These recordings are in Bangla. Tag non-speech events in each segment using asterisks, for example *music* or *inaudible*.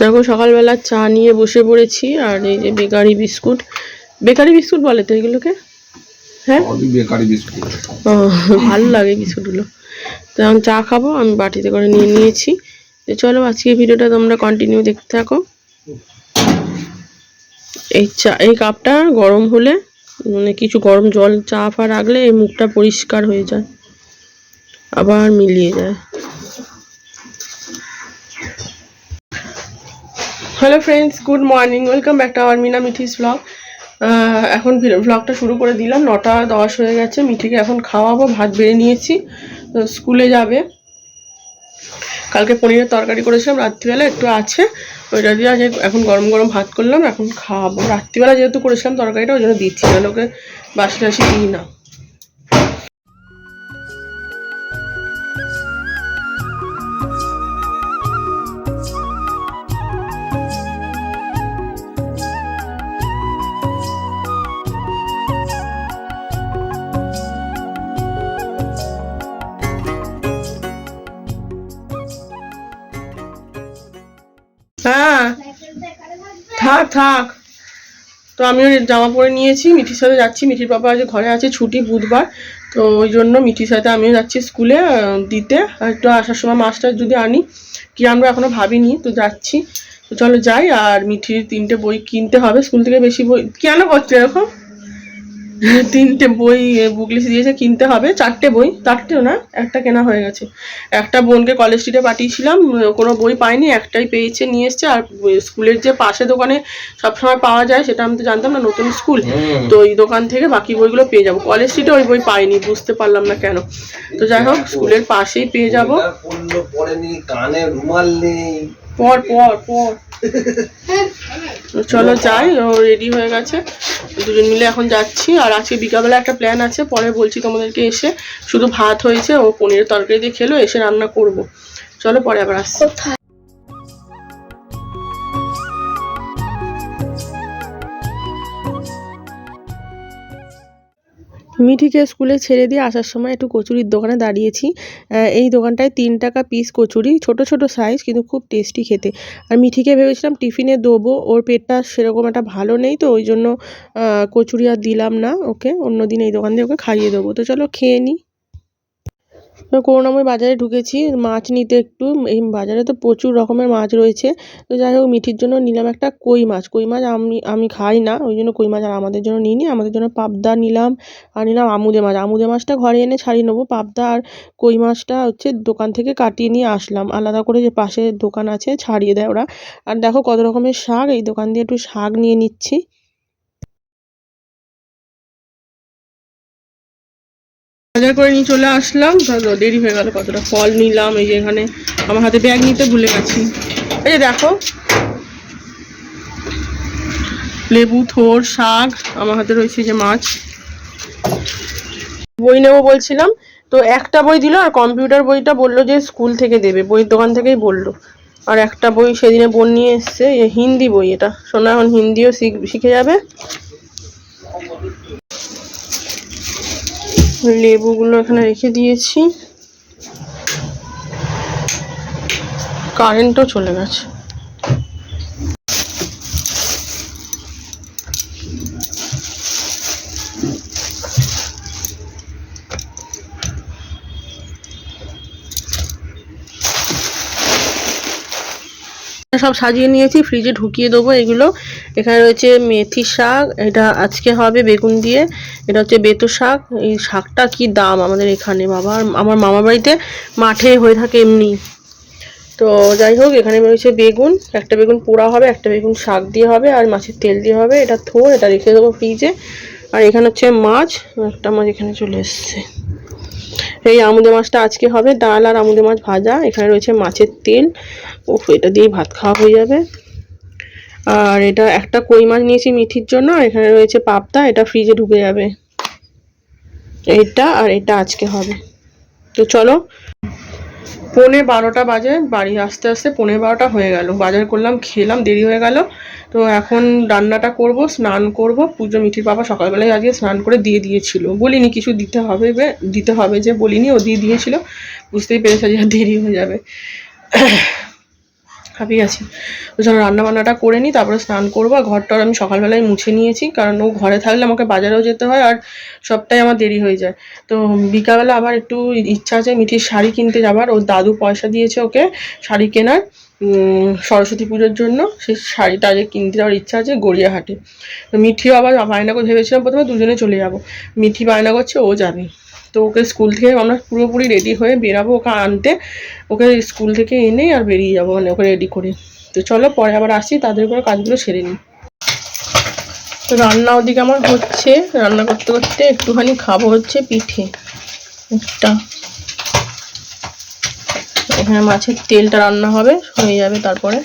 দেখো সকালবেলা চা নিয়ে বসে পড়েছি আর এই যে বেকারি বিস্কুট। বেকারি বিস্কুট বলে তো এগুলোকে? হ্যাঁ? Bakery biscuit. ও ভালো লাগে বিস্কুটগুলো। তো এখন চা খাব আমি বাটিতে করে নিয়ে নিয়েছি। তো চলো আজকে ভিডিওটা তোমরা কন্টিনিউ দেখতে থাকো। এই চা এই কাপটা গরম হলে মানে কিছু গরম জল চা ফা রাখলে এই মুখটা পরিষ্কার হয়ে যায় আবার মিলিয়ে যায়। Hello friends good morning welcome back to our Meena মিঠিস blog এখন ব্লগটা শুরু করে দিলাম। নটা দশ হয়ে গেছে। মিঠিকে এখন খাওয়াবো, ভাত বেড়ে নিয়েছি। স্কুলে যাবে। কালকে পনিরের তরকারি করেছিলাম। রাত্রিবেলা একটু আছে। ওইটা দিয়ে আজ এখন গরম গরম ভাত করলাম। এখন খাওয়াবো। রাত্রিবেলা যেহেতু করেছিলাম তরকারিটা, ওই জন্য দিচ্ছি না। লোকে বাসি টাসি দিই না। হ্যাঁ। থাক থাক। তো আমিও জামা পরে নিয়েছি, মিঠির সাথে যাচ্ছি। মিঠির বাবা আজ ঘরে আছে, ছুটি বুধবার। তো ওই জন্য মিঠির সাথে আমিও যাচ্ছি স্কুলে দিতে। একটু আসার সময় মাস্টার যদি আনি, কি আমরা এখনও ভাবিনি, তো যাচ্ছি। তো চলো যাই, আর মিঠির তিনটে বই কিনতে হবে। স্কুল থেকে বেশি বই, কেন করছ এরকম? তিনটে বই বুক লিস্ট দিয়েছে কিনতে হবে। চারটে বই চারটেও না একটা কেনা হয়ে গেছে। একটা বোনকে কলেজ স্ট্রিটে পাঠিয়েছিলাম কোনো বই পাইনি একটাই পেয়েছে নিয়ে এসছে। আর স্কুলের যে পাশে দোকানে সবসময় পাওয়া যায় সেটা আমি তো জানতাম না নতুন স্কুল। তো ওই দোকান থেকে বাকি বইগুলো পেয়ে যাব। কলেজ স্ট্রিটে ওই বই পাইনি বুঝতে পারলাম না কেন। তো যাই হোক স্কুলের পাশেই পেয়ে যাব। কানে রুমাল নেই। পর পর পর চলো যাই, ও রেডি হয়ে গেছে। দুজন মিলে এখন যাচ্ছি। আর আজকে বিকালবেলা একটা প্ল্যান আছে, পরে বলছি তোমাদেরকে এসে। শুধু ভাত হয়েছে, ও পনিরের তরকারি দিয়ে খেলো, এসে রান্না করব। চলো পরে আবার আসছি। মিঠিকে স্কুলে ছেড়ে দিয়ে আসার সময় একটু কচুরির দোকানে দাঁড়িয়েছি। এই দোকানটায় তিন টাকা পিস কচুরি, ছোট ছোট সাইজ কিন্তু খুব টেস্টি খেতে। আর মিঠিকে ভেবেছিলাম টিফিনে দেবো, ওর পেটটা সেরকম একটা ভালো নেই তো, ওই জন্য কচুরি আর দিলাম না ওকে অন্য দিন এই দোকান দিয়ে ওকে খাইয়ে দেবো। তো চলো খেয়ে নিই করুণাময় বাজারে ঢুকেছি, মাছ নিতে একটু, এই বাজারে তো প্রচুর রকমের মাছ রয়েছে, তো যাই হোক মিঠির জন্য নিলাম একটা কই মাছ কই মাছ আমি আমি খাই না, ওই জন্য কই মাছ আর আমাদের জন্য নিইনি, আমাদের জন্য পাবদা নিলাম, আর নিলাম আমুদে মাছ, আমুদে মাছটা ঘরে এনে ছাড়িয়ে নেব, পাবদা আর কই মাছটা হচ্ছে দোকান থেকে কাটিয়ে নিয়ে আসলাম, আলাদা করে যে পাশে দোকান আছে ছাড়িয়ে দেয় ওরা, আর দেখো কত রকমের শাক, এই দোকান দিয়ে একটু শাক নিয়ে নিচ্ছি বাজার করে নিয়ে চলে আসলাম। তো দেরি হয়ে গেল, কতটা ফল নিলাম, এই যে এখানে আমার হাতে ব্যাগ নিতে ভুলে গেছি। এই যে দেখো, লেবু, থোর, শাক, আমার হাতে রয়েছে যে মাছ। বই নেব বলছিলাম, তো একটা বই দিল আর কম্পিউটার বইটা বলল যে স্কুল থেকে দেবে, বইয়ের দোকান থেকেই বলল। আর একটা বই সেদিনে বোন নিয়ে এসছে হিন্দি বই এটা। শোনা এখন হিন্দিও শিখে যাবে। লেবুগুলো এখানে রেখে দিয়েছি। কারেন্টও চলে গেছে। সব সাজিয়ে নিয়েছি ফ্রিজে ঢুকিয়ে দেবো এগুলো। এখানে রয়েছে মেথি শাক, এটা আজকে হবে বেগুন দিয়ে, এটা হচ্ছে বেতু শাক। এই শাকটা কি দাম আমাদের এখানে বাবা আমার মামা বাড়িতে মাঠে হয়ে থাকে এমনি। তো যাই হোক, এখানে রয়েছে বেগুন, একটা বেগুন পোড়া হবে, একটা বেগুন শাক দিয়ে হবে, আর মাছের তেল দিয়ে হবে, এটা থোর, এটা রেখে দেবো ফ্রিজে। আর এখানে হচ্ছে মাছ, একটা মাছ এখানে চলে এসছে। এই আমুদে মাছটা আজকে হবে, ডাল আর আমুদে মাছ ভাজা, এখানে রয়েছে মাছের তেল। উফ, এটা দিয়ে ভাত খাওয়া হয়ে যাবে। আর এটা একটা কই মাছ নিয়েছি মিঠির জন্য এখানে রয়েছে পাবদা, এটা ফ্রিজে ঢুকে যাবে। এইটা আর এটা আজকে হবে। তো চলো, পৌনে বারোটা বাজে, বাড়ি আসতে আসতে পৌনে বারোটা হয়ে গেল। বাজার করলাম, খেলাম, দেরি হয়ে গেল। তো এখন রান্নাটা করব, স্নান করব। পুজো মিঠির বাবা সকালবেলায় আজকে স্নান করে দিয়ে দিয়েছিল। বলিনি কিছু দিতে হবে দিতে হবে যে বলিনি, ও দিয়ে দিয়েছিল। বুঝতেই পেরেছে যে দেরি হয়ে যাবে। হাঁপিয়ে গেছি ওই জন্য রান্না বান্নাটা করে নিই তারপরে স্নান করব। আর ঘরটার আমি সকালবেলায় মুছে নিয়েছি, কারণ ও ঘরে থাকলে আমাকে বাজারেও যেতে হয় আর সবটাই আমার দেরি হয়ে যায়। তো বিকালবেলা আবার একটু ইচ্ছা আছে মিঠির শাড়ি কিনতে যাবার। ওর দাদু পয়সা দিয়েছে ওকে শাড়ি কেনার সরস্বতী পুজোর জন্য। সেই শাড়িটা আজকে কিনতে যাওয়ার ইচ্ছা আছে গড়িয়াহাটে। তো মিঠিও আবার বায়না করে ভেবেছিলাম প্রথমে দুজনে চলে যাব। মিঠি বায়না করছে ও যাবে। তো ওকে স্কুল থেকে আমরা পুরোপুরি রেডি হয়ে বেরাবো ওকে আনতে। ওকে স্কুল থেকে এনেই আর বেরিয়ে যাব মানে ওকে রেডি করে। তো চলো পরে আবার আসি, তাদের করে কাজগুলো সেরে নিই। তো রান্না ওদিকে আমার হচ্ছে, রান্না করতে করতে একটুখানি খাব হচ্ছে পিঠে। একটা। এখানে মাছের তেলটা রান্না হবে, হয়ে যাবে তারপরে।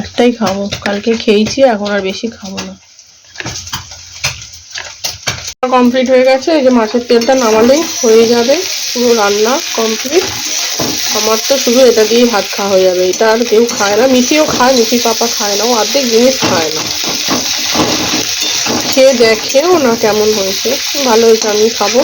একটাই খাব, কালকে খেয়েছি, এখন আর বেশি খাব না। কমপ্লিট হয়ে গেছে, এই যে মাছের তেলটা নামালেই হয়ে যাবে, পুরো রান্না কমপ্লিট আমার তো শুধু এটা দিয়ে ভাত খাওয়া হয়ে যাবে, এটা আর কেউ খায় না, মিঠিও খায়, মিঠি পাপা খায় না, ও অর্ধেক জিনিস খায় না। খেয়ে দেখেও না কেমন হয়েছে ভালো হয়েছে আমি খাব।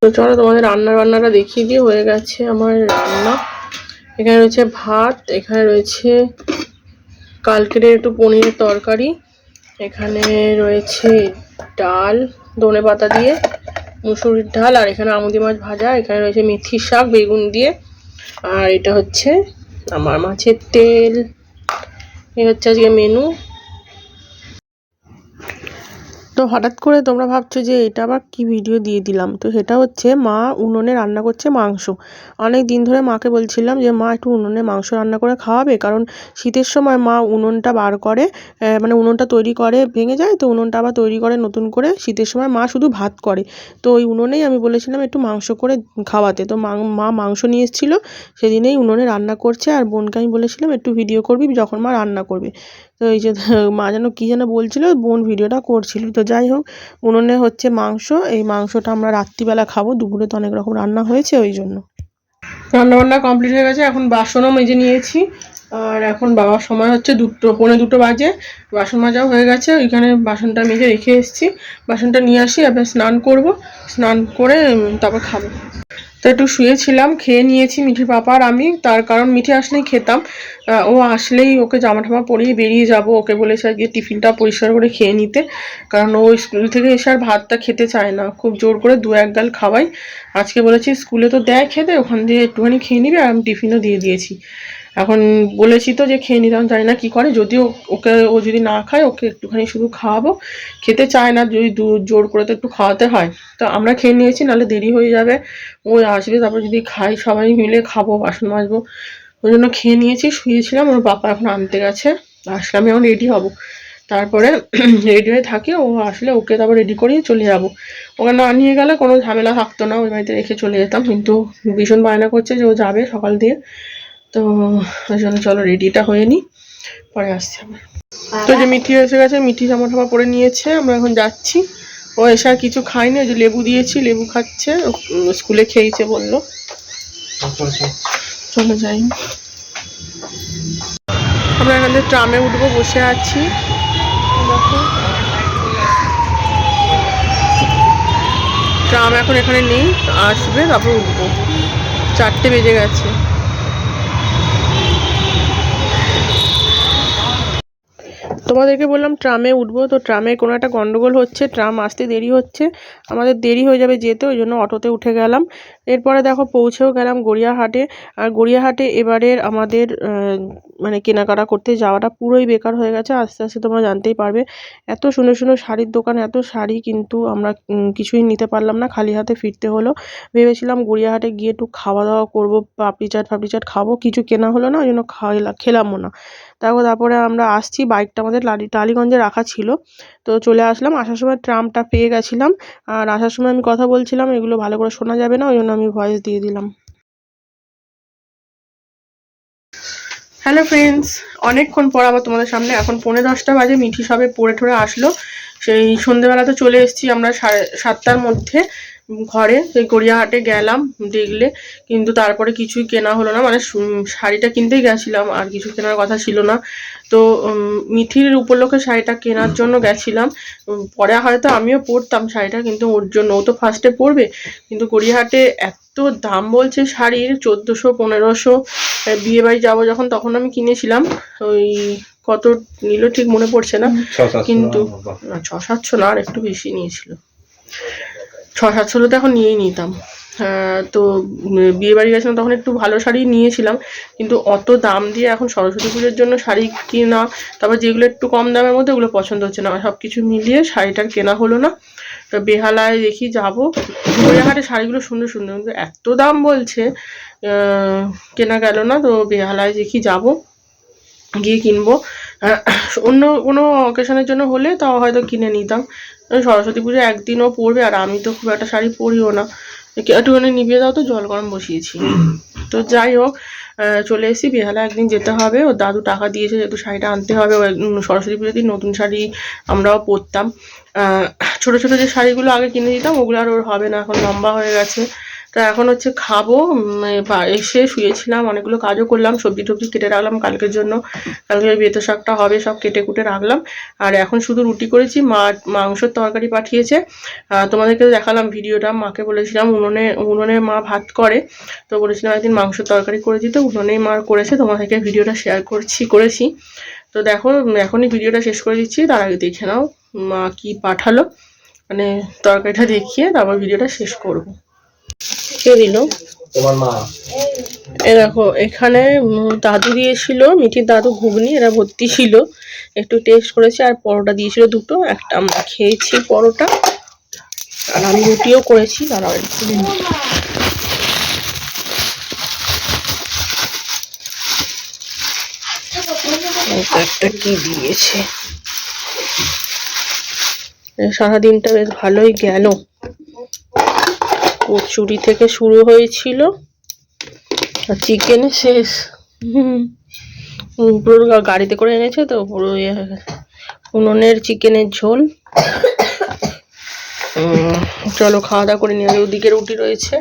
তো চলো তোমাদের রান্না বান্নাটা দেখিয়ে দিয়ে হয়ে গেছে আমার রান্না। এখানে রয়েছে ভাত, এখানে রয়েছে কালকের একটু পনিরের তরকারি। এখানে রয়েছে ডাল, ধনে পাতা দিয়ে, মুসুরির ডাল, আর এখানে আমুদি মাছ ভাজা। এখানে রয়েছে মেথির শাক, বেগুন দিয়ে। আর এটা হচ্ছে আমার মাছের তেল। এ হচ্ছে আজকে মেনু তো হঠাৎ করে তোমরা ভাবছ যে এটা আবার কি ভিডিও দিয়ে দিলাম? তো সেটা হচ্ছে মা উনুনে রান্না করছে মাংস। অনেক দিন ধরে মাকে বলছিলাম যে, মা, একটু উনুনে মাংস রান্না করে খাওয়াবে? কারণ শীতের সময় মা উনুনটা বার করে মানে উনুনটা তৈরি করে, ভেঙে যায়, তো উনুনটা আবার তৈরি করে নতুন করে শীতের সময় মা শুধু ভাত করে। তো ওই উনুনেই আমি বলেছিলাম একটু মাংস করে খাওয়াতে। তো মাং- মাংস নিয়ে এসেছিল, সেদিনেই উনুনে রান্না করছে। আর বোনকে আমি বলেছিলাম, একটু ভিডিও করবি যখন মা রান্না করবে। তো এই যে, *laughs* মা যেন কী যেন বলছিল, বোন ভিডিওটা করছিল। তো যাই হোক, উনুনে হচ্ছে মাংস, এই মাংসটা আমরা রাত্রিবেলা খাব, দুপুরে তো অনেক রকম রান্না হয়েছে, ওই জন্য। রান্না বান্না কমপ্লিট হয়ে গেছে, এখন বাসনও মেজে নিয়েছি। আর এখন বাবার সময় হচ্ছে দুটো, পৌনে দুটো বাজে, বাসন মাজাও হয়ে গেছে, ওইখানে বাসনটা মেজে রেখে এসেছি। বাসনটা নিয়ে আসি, এবার স্নান করব, স্নান করে তারপর খাব। তো একটু শুয়েছিলাম, খেয়ে নিয়েছি মিঠি পাপা আর আমি, তার কারণ মিঠি আসলেই খেতাম। ও আসলেই ওকে জামা ঠামা পরিয়ে বেরিয়ে যাব, ওকে বলেছে আজকে টিফিনটা পরিষ্কার করে খেয়ে নিতে, কারণ ও স্কুল থেকে এসে আর ভাতটা খেতে চায় না। খুব জোর করে দু এক গাল খাওয়াই। আজকে বলেছি স্কুলে তো দেয় খেতে, ওখান দিয়ে একটুখানি খেয়ে নিবি, আর আমি টিফিনও দিয়ে দিয়েছি। এখন বলেছি তো যে খেয়ে নিতাম জানি না কী করে, যদিও ওকে, ও যদি না খায়, ওকে একটুখানি শুধু খাওয়াবো। খেতে চায় না, যদি দু- জোর করে তো একটু খাওয়াতে হয়। তো আমরা খেয়ে নিয়েছি, নাহলে দেরি হয়ে যাবে। ও আসবে, তারপর যদি খাই, সবাই মিলে খাব, বাসন মাজবো। ওই জন্য খেয়ে নিয়েছি, শুয়েছিলাম, ওর বাবা এখন আনতে গেছে। আসলে আমি এখন রেডি হব। তারপরে *clears throat* রেডি হয়ে থাকি, ও আসলে ওকে তারপর রেডি করিয়ে চলে যাব। ওকে না নিয়ে গেলে কোনো ঝামেলা থাকতো না, ওই বাড়িতে রেখে চলে যেতাম। কিন্তু ভীষণ বায়না করছে যে ও যাবে সকাল দিয়ে। তো ওই জন্য চলো রেডিটা হয়ে নিই পরে আসছি আবার। তো যে মিঠি এসে গেছে মিঠি জামা টামা পরে নিয়েছে আমরা এখন যাচ্ছি। ও এসে আর কিছু খায়নি ওই যে লেবু দিয়েছি লেবু খাচ্ছে স্কুলে খেয়েছে বলল। চলো যাই। আমরা এখানে ট্রামে উঠবো বসে আছি। দেখো। ট্রাম এখন এখানে নেই আসবে তারপর উঠবো। চারটে বেজে গেছে। তোমাদেরকে বললাম ট্রামে উঠবো, তো ট্রামে কোনো একটা গন্ডগোল হচ্ছে, ট্রাম আসতে দেরি হচ্ছে, আমাদের দেরি হয়ে যাবে যেতে, ওই জন্য অটোতে উঠে গেলাম। এরপরে দেখো পৌঁছেও গেলাম গড়িয়াহাটে। আর গড়িয়াহাটে এবারের আমাদের মানে কেনাকাটা করতে যাওয়াটা পুরোই বেকার হয়ে গেছে। আস্তে আস্তে তোমরা জানতেই পারবে। এত সুন্দর সুন্দর শাড়ির দোকান, এত শাড়ি কিন্তু আমরা কিছুই নিতে পারলাম না। খালি হাতে ফিরতে হলো। ভেবেছিলাম গড়িয়াহাটে গিয়ে একটু খাওয়া দাওয়া করব, পাপড়ি চাট, ফাপড়ি চাট খাব। কিছু কেনা হলো না, ওই জন্য খাইলা, খেলামও না। তারপর, তারপরে আমরা আসছি, বাইকটা আমাদের লালি টালিগঞ্জে রাখা ছিল। তো চলে আসলাম। আসার সময় ট্রামটা পেয়ে গেছিলাম। আর আসার সময় আমি কথা বলছিলাম, এগুলো ভালো করে শোনা যাবে না, ওই জন্য আমি ভয়েস দিয়ে দিলাম। হ্যালো ফ্রেন্ডস অনেকক্ষণ পর আবার তোমাদের সামনে, এখন পৌনে দশটা বাজে, মিঠি সবে পড়ে ঠরে আসলো। সেই সন্ধেবেলা তো চলে এসেছি আমরা সাড়ে সাতটার মধ্যে। ঘরে সেই গড়িয়াহাটে গেলাম দেখলে কিন্তু তারপরে কিছুই কেনা হলো না। মানে শাড়িটা কিনতেই গেছিলাম আর কিছু কেনার কথা ছিল না। তো মিঠির উপলক্ষে শাড়িটা কেনার জন্য গেছিলাম। পরে হয়তো আমিও পরতাম শাড়িটা কিন্তু ওর জন্য ও তো ফার্স্টে পরবে। কিন্তু গড়িয়াহাটে এত দাম বলছে শাড়ির চোদ্দোশো পনেরোশো বিয়ে বাড়ি যাব যখন তখন আমি কিনেছিলাম। ওই কত নিল ঠিক মনে পড়ছে না। কিন্তু ছ সাতশো না আর একটু বেশি নিয়েছিল। ছ হলে তো এখন নিয়েই নিতাম। তো বিয়ে বাড়ি গেছিলাম তখন একটু ভালো শাড়ি নিয়েছিলাম, কিন্তু অত দাম দিয়ে এখন সরস্বতী পুজোর জন্য শাড়ি কেনা, তারপর যেগুলো একটু কম দামের মধ্যে ওগুলো পছন্দ হচ্ছে না। সব কিছু মিলিয়ে শাড়িটার কেনা হলো না। তো বেহালায় দেখি যাব। গড়িয়াহাটে শাড়িগুলো সুন্দর সুন্দর, কিন্তু এত দাম বলছে কেনা গেল না, তো বেহালায় দেখি যাব, গিয়ে কিনবো। অন্য কোনো অকেশনের জন্য হলে তাও হয়তো কিনে নিতাম। সরস্বতী পুজো একদিনও পরবে আর আমি তো খুব একটা শাড়ি পরিও না। একটু- একটুখানি নিভিয়ে দাও তো, জল গরম বসিয়েছি। তো যাই হোক চলে এসেছি বেহালা একদিন যেতে হবে। ও দাদু টাকা দিয়েছে যেহেতু শাড়িটা আনতে হবে। সরস্বতী দিন নতুন শাড়ি আমরাও পরতাম। ছোট ছোট যে শাড়িগুলো আগে কিনে দিতাম, ওগুলো আর ওর হবে না, এখন লম্বা হয়ে গেছে। তো এখন হচ্ছে খাব এসে শুয়েছিলাম, অনেকগুলো কাজও করলাম, সবজি টবজি কেটে রাখলাম কালকের জন্য। কালকে বেতো শাকটা হবে, সব কেটে কুটে রাখলাম। আর এখন শুধু রুটি করেছি, মা মাংসের তরকারি পাঠিয়েছে। তোমাদেরকে দেখালাম ভিডিওটা, মাকে বলেছিলাম উনুনে উনুনে মা ভাত করে, তো বলেছিলাম একদিন মাংসের তরকারি করে দিতে, উনুনেই মা করেছে, তোমাদেরকে ভিডিওটা শেয়ার করছি, করেছি। তো দেখো এখনই ভিডিওটা শেষ করে দিচ্ছি, তার আগে দেখে নাও মা কি পাঠালো। মানে তরকারিটা দেখিয়ে তারপর ভিডিওটা শেষ করব। কে দিল? তোমার মা। এ দেখো এখানে দাদু দিয়েছিল মিঠির দাদু ঘুগনি এরা ভর্তি ছিল। একটু টেস্ট করেছি আর পরোটা দিয়েছিল দুটো। একটা আমরা খেয়েছি পরোটা আর আমি রুটিও করেছি দাঁড়াও একটা কি দিয়েছে? সারাদিনটা বেশ ভালোই গেল। কচুরি থেকে শুরু হয়েছিল। আর চিকেনে শেষ। পুরো গাড়িতে করে এনেছে তো পুরো ইয়ে হয়ে গেছে। উনুনের চিকেনের ঝোল। চলো খাওয়া দাওয়া করে নিয়ে ওদিকে রুটি রয়েছে।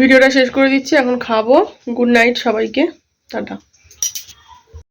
ভিডিওটা শেষ করে দিচ্ছি। এখন খাব। গুড নাইট সবাইকে। টাটা।